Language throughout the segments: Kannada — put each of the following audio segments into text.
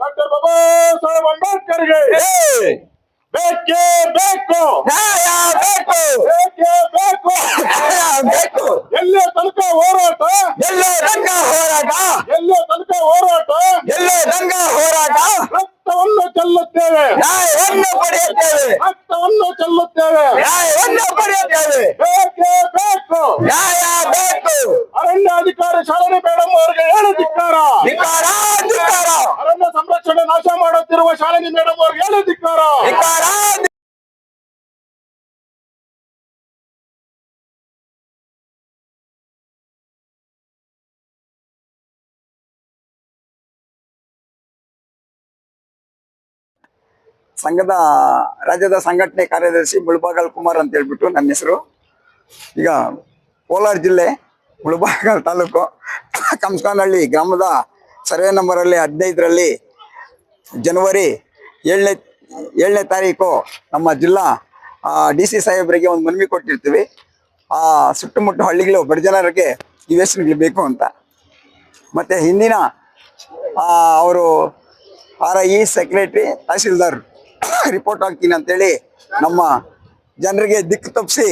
ಡಾಕ್ಟರ್ ಬಾಬಾ ಸಾಹೇಬ್ ಅಂಬೇಡ್ಕರ್ಗೆ ಬೇಕೇ ಬೇಕು ನ್ಯಾಯ ಬೇಕು ಬೇಕೇ ಬೇಕು ನ್ಯಾಯ ಬೇಕು ಎಲ್ಲೇ ತನಕ ಹೋರಾಟ ಎಲ್ಲೋ ರಂಗ ಹೋರಾಟ ಎಲ್ಲೇ ತನಕ ಹೋರಾಟ ಎಲ್ಲೋ ರಂಗ ಹೋರಾಟ ರಕ್ತವನ್ನು ಚೆಲ್ಲುತ್ತೇವೆ ನ್ಯಾಯವನ್ನು ಪಡೆಯುತ್ತೇವೆ ರಕ್ತವನ್ನು ಚೆಲ್ಲುತ್ತೇವೆ ನ್ಯಾಯವನ್ನು ಪಡೆಯುತ್ತೇವೆ ಬೇಕೇ ಬೇಕು ನ್ಯಾಯ ಬೇಕು ಅರಣ್ಯಾಧಿಕಾರಿ ಶಾಲೆ ಮೇಡಮ್ ಅವರಿಗೆ ಹೇಳಿ ಧಿಕ್ಕಾರ? ಧಿಕ್ಕಾರ ಧಿಕ್ಕಾರ. ಅರಣ್ಯ ಸಂರಕ್ಷಣೆ ನಾಶ ಮಾಡುತ್ತಿರುವ ಶಾಲಿನಿ ಮೇಡಮ್ ಅವರಿಗೆ ಹೇಳಿ ಧಿಕ್ಕಾರ? ಧಿಕ್ಕಾರ ಸಂಘದ ರಾಜ್ಯದ ಸಂಘಟನೆ ಕಾರ್ಯದರ್ಶಿ ಮುಳಬಾಗಲ್ ಕುಮಾರ್ ಅಂತ ಹೇಳ್ಬಿಟ್ಟು ನನ್ನ ಹೆಸರು. ಈಗ ಕೋಲಾರ ಜಿಲ್ಲೆ ಮುಳಬಾಗಲ್ ತಾಲೂಕು ಕಂಸ್ಕಾನಹಳ್ಳಿ ಗ್ರಾಮದ ಸರ್ವೆ ನಂಬರಲ್ಲಿ ಹದಿನೈದರಲ್ಲಿ ಜನವರಿ ಏಳನೇ ಏಳನೇ ತಾರೀಕು ನಮ್ಮ ಜಿಲ್ಲಾ ಡಿ ಸಿ ಸಾಹೇಬರಿಗೆ ಒಂದು ಮನವಿ ಕೊಟ್ಟಿರ್ತೀವಿ. ಆ ಸುಟ್ಟಮುಟ್ಟ ಹಳ್ಳಿಗಳು ಬಡ ಜನರಿಗೆ ನಿವೇಶನಗಳು ಬೇಕು ಅಂತ. ಮತ್ತು ಹಿಂದಿನ ಅವರು R I secretary tahsildar report ಹಾಕ್ತೀನಿ ಅಂತೇಳಿ ನಮ್ಮ ಜನರಿಗೆ ದಿಕ್ಕು ತಪ್ಪಿಸಿ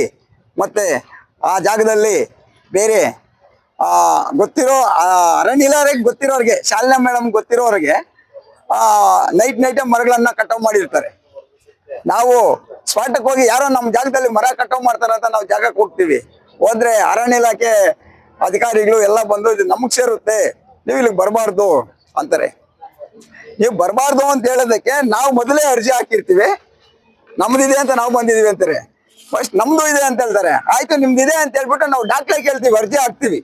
ಮತ್ತು ಆ ಜಾಗದಲ್ಲಿ ಬೇರೆ ಆ, ಗೊತ್ತಿರೋ ಅರಣ್ಯ ಇಲಾಖೆಗೆ ಗೊತ್ತಿರೋರಿಗೆ ಶಾಲಿನ ಮೇಡಮ್ ಗೊತ್ತಿರೋರಿಗೆ ನೈಟ್ ನೈಟೇ ಮರಗಳನ್ನ ಕಟಾವ್ ಮಾಡಿರ್ತಾರೆ. ನಾವು ಸ್ಪಾಟಕ್ ಹೋಗಿ ಯಾರೋ ನಮ್ಮ ಜಾಗದಲ್ಲಿ ಮರ ಕಟಾವ್ ಮಾಡ್ತಾರೆ ಅಂತ ನಾವು ಜಾಗಕ್ಕೆ ಹೋಗ್ತೀವಿ. ಹೋದ್ರೆ ಅರಣ್ಯ ಇಲಾಖೆ ಅಧಿಕಾರಿಗಳು ಎಲ್ಲ ಬಂದು ಇದು ನಮಗ್ ಸೇರುತ್ತೆ ನೀವು ಇಲ್ಲಿಗೆ ಬರಬಾರ್ದು ಅಂತಾರೆ. ನೀವು ಬರಬಾರ್ದು ಅಂತ ಹೇಳೋದಕ್ಕೆ ನಾವು ಮೊದಲೇ ಅರ್ಜಿ ಹಾಕಿರ್ತೀವಿ. ನಮ್ದಿದೆ ಅಂತ ನಾವು ಬಂದಿದೀವಿ ಅಂತಾರೆ. ಫಸ್ಟ್ ನಮ್ದು ಇದೆ ಅಂತ ಹೇಳ್ತಾರೆ. ಆಯ್ತು, ನಿಮ್ದಿದೆ ಅಂತ ಹೇಳ್ಬಿಟ್ಟು ನಾವು ಡಾಕ್ಟರ್ ಕೇಳ್ತೀವಿ, ಅರ್ಜಿ ಹಾಕ್ತಿವಿ.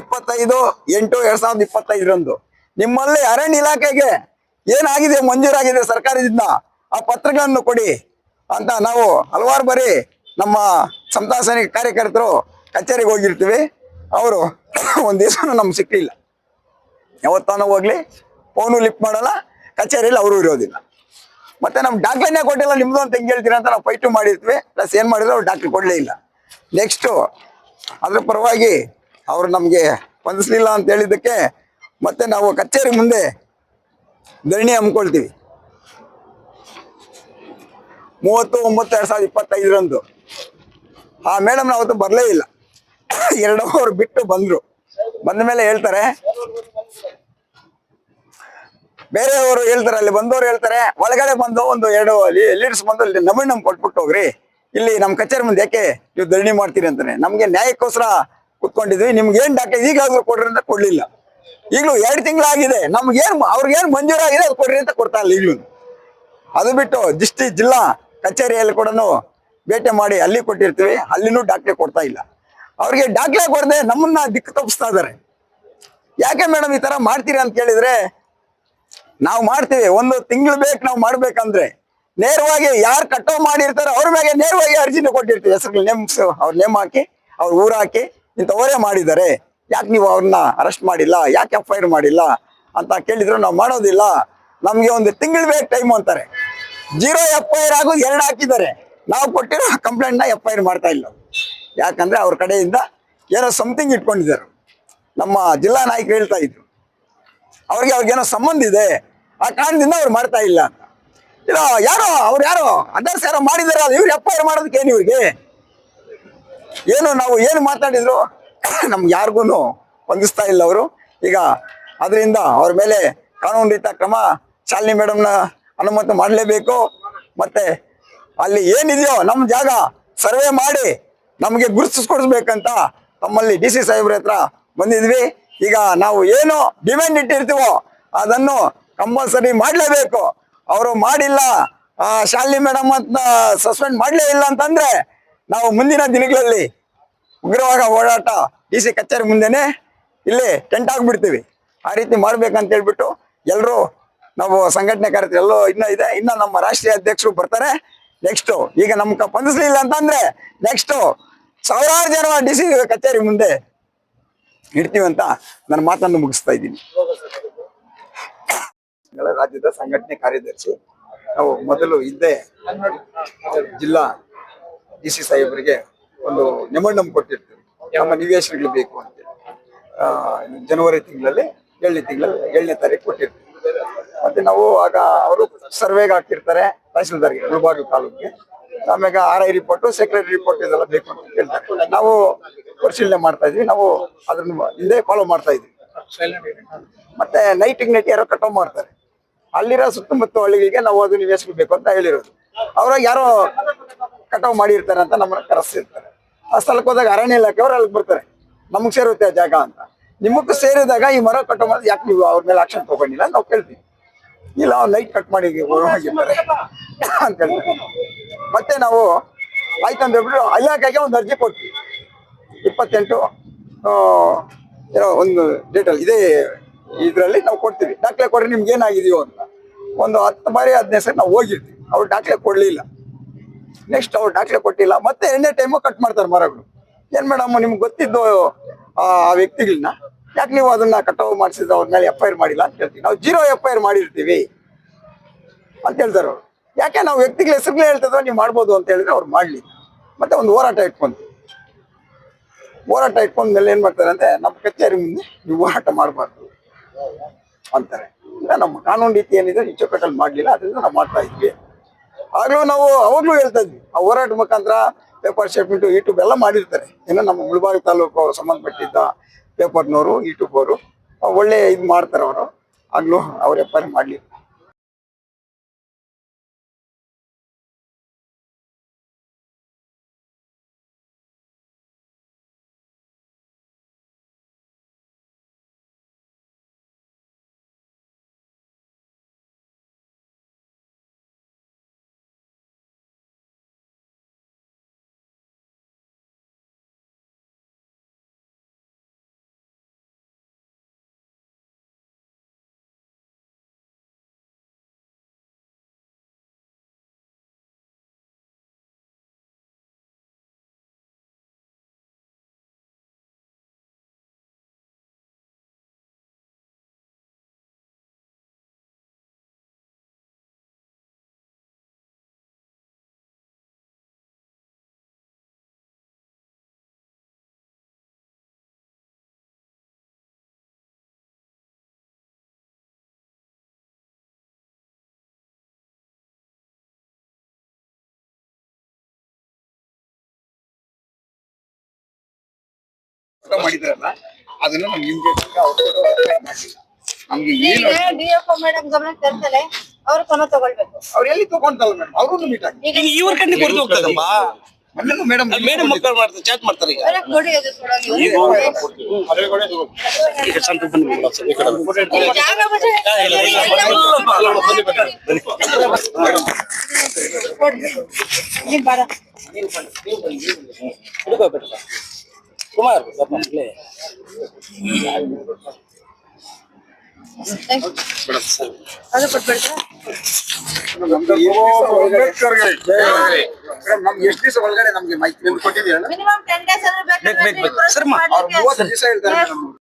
ಇಪ್ಪತ್ತೈದು, ಎಂಟು, ಎರಡ್ ಸಾವಿರದ ಇಪ್ಪತ್ತೈದರಂದು. ನಿಮ್ಮಲ್ಲಿ ಅರಣ್ಯ ಇಲಾಖೆಗೆ ಏನಾಗಿದೆ, ಮಂಜೂರಾಗಿದೆ ಸರ್ಕಾರದಿಂದ? ಆ ಪತ್ರಗಳನ್ನು ಕೊಡಿ ಅಂತ ನಾವು ಹಲವಾರು ಬಾರಿ ನಮ್ಮ ಸಂತಾಸನಿಕ ಸೈನಿಕ ಕಾರ್ಯಕರ್ತರು ಕಚೇರಿಗೆ ಹೋಗಿರ್ತೀವಿ. ಅವರು ಒಂದ್ ದಿವಸ ನಮ್ಗೆ ಸಿಕ್ಕಿಲ್ಲ ಯಾವತ್ತಾನು ಹೋಗ್ಲಿ ಫೋನು ಲಿಫ್ಟ್ ಮಾಡಲ್ಲ, ಕಚೇರಿಯಲ್ಲಿ ಅವರು ಇರೋದಿಲ್ಲ. ಮತ್ತೆ ನಮ್ ಡಾಕ್ಟ್ರನ್ನೇ ಕೊಟ್ಟಿಲ್ಲ ನಿಮ್ದು ಅಂತ ಹೆಂಗ್ ಹೇಳ್ತೀರಾ ಅಂತ ನಾವು ಫೈಟು ಮಾಡಿರ್ತೀವಿ ಪ್ಲಸ್ ಏನ್ ಮಾಡಿದ್ರು ಅವ್ರು ಡಾಕ್ಟ್ರ್ ಕೊಡ್ಲೇ ಇಲ್ಲ. ನೆಕ್ಸ್ಟು ಅದ್ರ ಪರವಾಗಿ ಅವರು ನಮಗೆ ಸ್ಪಂದಿಸ್ಲಿಲ್ಲ ಅಂತ ಹೇಳಿದ್ದಕ್ಕೆ ಮತ್ತೆ ನಾವು ಕಚೇರಿ ಮುಂದೆ ಧರಣಿ ಹಮ್ಮಿಕೊಳ್ತೀವಿ. ಮೂವತ್ತು ಒಂಬತ್ತು ಎರಡು ಸಾವಿರದ ಇಪ್ಪತ್ತೈದರಂದು. ಆ ಮೇಡಮ್ ಅವತ್ತು ಬರಲೇ ಇಲ್ಲ. ಎರಡು ಅವರು ಬಿಟ್ಟು ಬಂದ್ರು. ಬಂದ ಮೇಲೆ ಹೇಳ್ತಾರೆ ಬೇರೆಯವರು ಹೇಳ್ತಾರೆ, ಅಲ್ಲಿ ಬಂದವರು ಹೇಳ್ತಾರೆ, ಒಳಗಡೆ ಬಂದು ಒಂದು ಎರಡು ಲೀಡರ್ಸ್ ಬಂದು ಇಲ್ಲಿ ನಮಗೆ ನಮ್ಗೆ ಕೊಟ್ಬಿಟ್ಟು ಹೋಗ್ರಿ. ಇಲ್ಲಿ ನಮ್ಮ ಕಚೇರಿ ಮುಂದೆ ಯಾಕೆ ನೀವು ಧರಣಿ ಮಾಡ್ತೀರಿ ಅಂತಾನೆ. ನಮಗೆ ನ್ಯಾಯಕ್ಕೋಸ್ಕರ ಕುತ್ಕೊಂಡಿದ್ವಿ ನಿಮ್ಗೆ ಏನು ಡಾಕ್ಟರ್ ಈಗಾಗಲೂ ಕೊಡ್ರಿ ಅಂತ ಕೊಡ್ಲಿಲ್ಲ. ಈಗಲೂ ಎರಡು ತಿಂಗಳಾಗಿದೆ, ನಮ್ಗೇನು ಅವ್ರಿಗೇನು ಮಂಜೂರಾಗಿದೆ ಅದು ಕೊಡ್ರಿ ಅಂತ ಕೊಡ್ತಾ ಇಲ್ಲ ಈಗಲೂ. ಅದು ಬಿಟ್ಟು ದಿಷ್ಟಿ ಜಿಲ್ಲಾ ಕಚೇರಿಯಲ್ಲಿ ಕೂಡ ಭೇಟಿ ಮಾಡಿ ಅಲ್ಲಿ ಕೊಟ್ಟಿರ್ತೀವಿ, ಅಲ್ಲಿನೂ ಡಾಕ್ಟ್ರೆ ಕೊಡ್ತಾ ಇಲ್ಲ. ಅವ್ರಿಗೆ ಡಾಕ್ಟ್ರೆ ಕೊಡದೆ ನಮ್ಮನ್ನ ದಿಕ್ಕು ತಪ್ಪಿಸ್ತಾ ಇದ್ದಾರೆ. ಯಾಕೆ ಮೇಡಮ್ ಈ ತರ ಮಾಡ್ತೀರಿ ಅಂತ ಕೇಳಿದ್ರೆ ನಾವು ಮಾಡ್ತೀವಿ. ಒಂದು ತಿಂಗಳು ಬೇಕು ನಾವು ಮಾಡ್ಬೇಕಂದ್ರೆ ನೇರವಾಗಿ ಯಾರು ಕಟ್ಟೋ ಮಾಡಿರ್ತಾರೋ ಅವ್ರ ಮೇಲೆ ನೇರವಾಗಿ ಅರ್ಜಿನ ಕೊಟ್ಟಿರ್ತೀವಿ. ಹೆಸರು ನೇಮ್ ಅವ್ರ ನೇಮ್ ಹಾಕಿ, ಅವ್ರ ಊರ ಹಾಕಿ ಇಂಥವರೇ ಮಾಡಿದ್ದಾರೆ. ಯಾಕೆ ನೀವು ಅವ್ರನ್ನ ಅರೆಸ್ಟ್ ಮಾಡಿಲ್ಲ? ಯಾಕೆ ಎಫ್ ಐ ಆರ್ ಮಾಡಿಲ್ಲ? ಅಂತ ಕೇಳಿದ್ರು ನಾವು ಮಾಡೋದಿಲ್ಲ. ನಮಗೆ ಒಂದು ತಿಂಗಳು ಬೇಕು ಟೈಮ್ ಅಂತಾರೆ. ಜೀರೋ ಎಫ್ ಐ ಆರ್ ಆಗೋದು ಎರಡು ಹಾಕಿದ್ದಾರೆ. ನಾವು ಕೊಟ್ಟಿರೋ ಕಂಪ್ಲೇಂಟ್ನ ಎಫ್ ಐ ಆರ್ ಮಾಡ್ತಾ ಇಲ್ಲ. ಯಾಕಂದ್ರೆ ಅವ್ರ ಕಡೆಯಿಂದ ಏನೋ ಸಮಥಿಂಗ್ ಇಟ್ಕೊಂಡಿದ್ದಾರೆ. ನಮ್ಮ ಜಿಲ್ಲಾ ನಾಯಕರು ಹೇಳ್ತಾ ಇದ್ರು. ಅವ್ರಿಗೆ ಅವ್ರಿಗೇನೋ ಸಂಬಂಧ ಇದೆ. ಆ ಕಾರಣದಿಂದ ಅವ್ರು ಮಾಡ್ತಾ ಇಲ್ಲ. ಇಲ್ಲ ಯಾರೋ, ಅವ್ರು ಯಾರೋ? ಅದರ್ಸ್ ಯಾರೋ ಮಾಡಿದಾರೆ ಇವ್ರು ಎಫ್ ಮಾಡೋದಕ್ಕೆ ಏನು ಇವ್ರಿಗೆ? ಏನು ನಾವು ಏನು ಮಾತಾಡಿದ್ರು? ನಮ್ಗೆ ಯಾರಿಗೂ ಹೊಂದಿಸ್ತಾ ಇಲ್ಲ ಅವರು. ಈಗ ಅದರಿಂದ ಅವ್ರ ಮೇಲೆ ಕಾನೂನು ರೀತ ಕ್ರಮ ಶಾಲಿನಿ ಮೇಡಮ್ನ ಅನುಮತಿ ಮಾಡಲೇಬೇಕು. ಮತ್ತೆ ಅಲ್ಲಿ ಏನಿದೆಯೋ ನಮ್ಮ ಜಾಗ ಸರ್ವೆ ಮಾಡಿ ನಮಗೆ ಗುರುತಿಸ್ಕೊಡ್ಬೇಕಂತ ತಮ್ಮಲ್ಲಿ ಡಿ ಸಿ ಸಾಹೇಬ್ರ ಹತ್ರ ಬಂದಿದ್ವಿ. ಈಗ ನಾವು ಏನು ಡಿಮ್ಯಾಂಡ್ ಇಟ್ಟಿರ್ತೀವೋ ಅದನ್ನು ಕಂಪಲ್ಸರಿ ಮಾಡಲೇಬೇಕು. ಅವರು ಮಾಡಿಲ್ಲ ಶಾಲಿನಿ ಮೇಡಮ್ ಅಂತ ಸಸ್ಪೆಂಡ್ ಮಾಡಲೇ ಇಲ್ಲ ಅಂತಂದ್ರೆ ನಾವು ಮುಂದಿನ ದಿನಗಳಲ್ಲಿ ಉಗ್ರವಾಗ ಓಡಾಟ ಡಿ ಸಿ ಕಚೇರಿ ಮುಂದೆನೆ ಇಲ್ಲಿ ಟೆಂಟ್ ಆಗ್ಬಿಡ್ತೀವಿ ಆ ರೀತಿ ಮಾಡ್ಬೇಕಂತ ಹೇಳ್ಬಿಟ್ಟು ಎಲ್ಲರೂ ನಾವು ಸಂಘಟನೆ ಕರೆತೀವಿ ಎಲ್ಲೋ ಇನ್ನೂ ಇದೆ, ಇನ್ನೂ ನಮ್ಮ ರಾಷ್ಟ್ರೀಯ ಅಧ್ಯಕ್ಷರು ಬರ್ತಾರೆ. ನೆಕ್ಸ್ಟ್ ಈಗ ನಮ್ಗೆ ಸ್ಪಂದಿಸ್ಲಿಲ್ಲ ಅಂತಂದ್ರೆ ನೆಕ್ಸ್ಟ್ ಸಾವಿರಾರು ಜನ ಡಿ ಸಿ ಕಚೇರಿ ಮುಂದೆ ಇಡ್ತೀವಿ ಅಂತ ನನ್ನ ಮಾತನ್ನು ಮುಗಿಸ್ತಾ ಇದ್ದೀನಿ. ರಾಜ್ಯದ ಸಂಘಟನೆ ಕಾರ್ಯದರ್ಶಿ ನಾವು ಮೊದಲು ಇದ್ದೇ ಜಿಲ್ಲಾ ಡಿ ಸಿ ಸಾಹೇಬರಿಗೆ ಒಂದು ಮೆಮೊಂಡಮ್ ಕೊಟ್ಟಿರ್ತೀವಿ. ನಮ್ಮ ನಿವೇಶನಗಳು ಬೇಕು ಅಂತ ಆ, ಜನವರಿ ತಿಂಗಳಲ್ಲಿ ಏಳನೇ ತಿಂಗಳಲ್ಲಿ ಏಳನೇ ತಾರೀಕು ಕೊಟ್ಟಿರ್ತೀವಿ. ಮತ್ತೆ ನಾವು ಆಗ ಅವರು ಸರ್ವೆಗೆ ಹಾಕಿರ್ತಾರೆ ತಹಸೀಲ್ದಾರ್ಗೆ ಮುಳಬಾಗಿಲು ತಾಲೂಕಿಗೆ. ಆಮ್ಯಾಗ R I report secretary report ಇದೆಲ್ಲ ಬೇಕು ಅಂತ ಕೇಳ್ತಾರೆ. ನಾವು ಪರಿಶೀಲನೆ ಮಾಡ್ತಾ ಇದ್ವಿ. ನಾವು ಅದನ್ನು ಹಿಂದೆ ಫಾಲೋ ಮಾಡ್ತಾ ಇದ್ವಿ. ಮತ್ತೆ ನೈಟಿಂಗ್ ನೈಟ್ ಯಾರೋ ಕಟಾವ್ ಮಾಡ್ತಾರೆ. ಅಲ್ಲಿರೋ ಸುತ್ತಮುತ್ತ ಹಳ್ಳಿಗಳಿಗೆ ನಾವು ಅದು ನಿವೇಶಿಸಬೇಕು ಅಂತ ಹೇಳಿರೋದು. ಅವ್ರಾಗ ಯಾರೋ ಕಟಾವು ಮಾಡಿರ್ತಾರೆ ಅಂತ ನಮ್ಮನ್ನ ಕರೆಸಿರ್ತಾರೆ. ಆ ಸ್ಥಳಕ್ಕೆ ಹೋದಾಗ ಅರಣ್ಯ ಇಲಾಖೆಯವರು ಅಲ್ಲಿಗೆ ಬರ್ತಾರೆ. ನಮಗೆ ಸೇರುತ್ತೆ ಆ ಜಾಗ ಅಂತ. ನಿಮಗೂ ಸೇರಿದಾಗ ಈ ಮರ ಕಟಾವ್ ಮಾಡೋದು ಯಾಕೆ ನೀವು ಅವ್ರ ಮೇಲೆ ಆಕ್ಷನ್ ತಗೊಂಡಿಲ್ಲ ನಾವು ಕೇಳ್ತೀವಿ. ಇಲ್ಲ, ಅವ್ರು ಲೈಟ್ ಕಟ್ ಮಾಡಿ ಹೋಗಿರ್ತಾರೆ ಅಂತ ಹೇಳ್ತಾರೆ. ಮತ್ತೆ ನಾವು ಆಯ್ತು ಅಂತ ಹೇಳ್ಬಿಟ್ಟು ಇಲಾಖೆಗೆ ಒಂದು ಅರ್ಜಿ ಕೊಡ್ತೀವಿ ಇಪ್ಪತ್ತೆಂಟು ಏನೋ ಒಂದು ಡೇಟಲ್ಲಿ ಇದೇ ಇದರಲ್ಲಿ ನಾವು ಕೊಡ್ತೀವಿ. ದಾಖಲೆ ಕೊಡ್ರಿ ನಿಮ್ಗೆ ಏನಾಗಿದೆಯೋ ಅಂತ. ಒಂದು ಹತ್ತು ಬಾರಿ ಹದಿನೈದು ಸರಿ ನಾವು ಹೋಗಿದ್ವಿ. ಅವ್ರು ದಾಖಲೆ ಕೊಡಲಿಲ್ಲ. ನೆಕ್ಸ್ಟ್ ಅವ್ರು ದಾಖಲೆ ಕೊಟ್ಟಿಲ್ಲ. ಮತ್ತೆ ಎಣ್ಣೆ ಟೈಮು ಕಟ್ ಮಾಡ್ತಾರೆ ಮರಗಳು. ಏನ್ ಮೇಡಮ್, ನಿಮ್ಗೆ ಗೊತ್ತಿದ್ದು, ಆ ವ್ಯಕ್ತಿಗಳನ್ನ? ಯಾಕೆ ನೀವು ಅದನ್ನ ಕಟಾವು ಮಾಡಿಸಿದ ಅವ್ರ ಮೇಲೆ ಎಫ್ ಐ ಮಾಡಿಲ್ಲ ಅಂತ ಹೇಳ್ತೀವಿ. ನಾವು ಜೀರೋ ಎಫ್ ಐ ಆರ್ ಮಾಡಿರ್ತೀವಿ ಅಂತ ಹೇಳ್ತಾರೆ ಅವ್ರು. ಯಾಕೆ ನಾವು ವ್ಯಕ್ತಿಗಳ ಹೆಸರುಗಳೇ ಹೇಳ್ತಿದ್ರು ನೀವು ಮಾಡ್ಬೋದು ಅಂತ ಹೇಳಿದ್ರೆ ಅವ್ರು ಮಾಡ್ಲಿ. ಮತ್ತೆ ಒಂದು ಹೋರಾಟ ಇಟ್ಕೊಂಡು. ಹೋರಾಟ ಇಟ್ಕೊಂಡ್ಮೇಲೆ ಏನು ಮಾಡ್ತಾರೆ ಅಂದ್ರೆ, ನಮ್ಮ ಕಚೇರಿ ಮುಂದೆ ನೀವು ಹೋರಾಟ ಮಾಡಬಾರ್ದು. ಅಂತಾರೆ ನಮ್ಮ ಕಾನೂನು ರೀತಿ ಏನಿದೆ ನಿಚ್ಚುಕಟ್ಟಲ್ಲಿ ಮಾಡಲಿಲ್ಲ, ಅದರಿಂದ ನಾವು ಮಾಡ್ತಾ ಇದ್ವಿ. ಆಗಲೂ ನಾವು ಅವಾಗಲೂ ಹೇಳ್ತಾ ಇದ್ವಿ, ಆ ಹೋರಾಟ ಮುಖಾಂತರ ಪೇಪರ್ ಸ್ಟೇಟ್ಮೆಂಟು ಯೂಟ್ಯೂಬ್ ಎಲ್ಲ ಮಾಡಿರ್ತಾರೆ. ಏನೋ ನಮ್ಮ ಮುಳಬಾಗಿ ತಾಲೂಕು ಅವ್ರು ಸಂಬಂಧಪಟ್ಟಿದ್ದ ಪೇಪರ್ನವರು ಯೂಟ್ಯೂಬ್ ಅವರು, ಒಳ್ಳೆ ಇದು ಮಾಡ್ತಾರೆ ಅವರು. ಆಗಲೂ ಅವ್ರ ಎಫ್ ಐ ಮಾಡ್ಲಿ ಮಾಡಿದ್ರಲ್ಲ ಅದನ್ನ ನಮ್ಗೆ ಇಮ್ಮಿಡಿಯೇಟ್ ನಮ್ಗೆ ಏನು ಡಿಎಫ್ಒ ಮೇಡಮ್ ಗಮನ ತರ್ತಾರೆ ಅವ್ರು ಕ್ರಮ ತಗೊಳ್ಬೇಕು ಅವ್ರು ಎಲ್ಲಿ ತಗೊಂತಲ್ಲ ಮೇಡಮ್ ಅವ್ರನ್ನು ಮೀಟ್ ಆಗಿ ಈಗ ಇವ್ರ ಹೋಗ್ತದಮ್ಮ ಮೊನ್ನೆನೂ ಮೇಡಮ್ ಮೇಡಮ್ ಮಕ್ಕಳು ಮಾಡ್ತಾರೆ ಚಾಟ್ ಮಾಡ್ತಾರೆ ಈಗ ಅದು ಕೊಡೋದು. ಸಂತ ಈ ಕಡೆ ಬನ್ನಿ. ಕುಮಾರ್. ಅದು ನಮ್ಗೆ ಎಷ್ಟು ದಿವಸ ಒಳಗಡೆ ನಮ್ಗೆ ಮಾಹಿತಿ ಕೊಟ್ಟಿದ್ದೀರಾ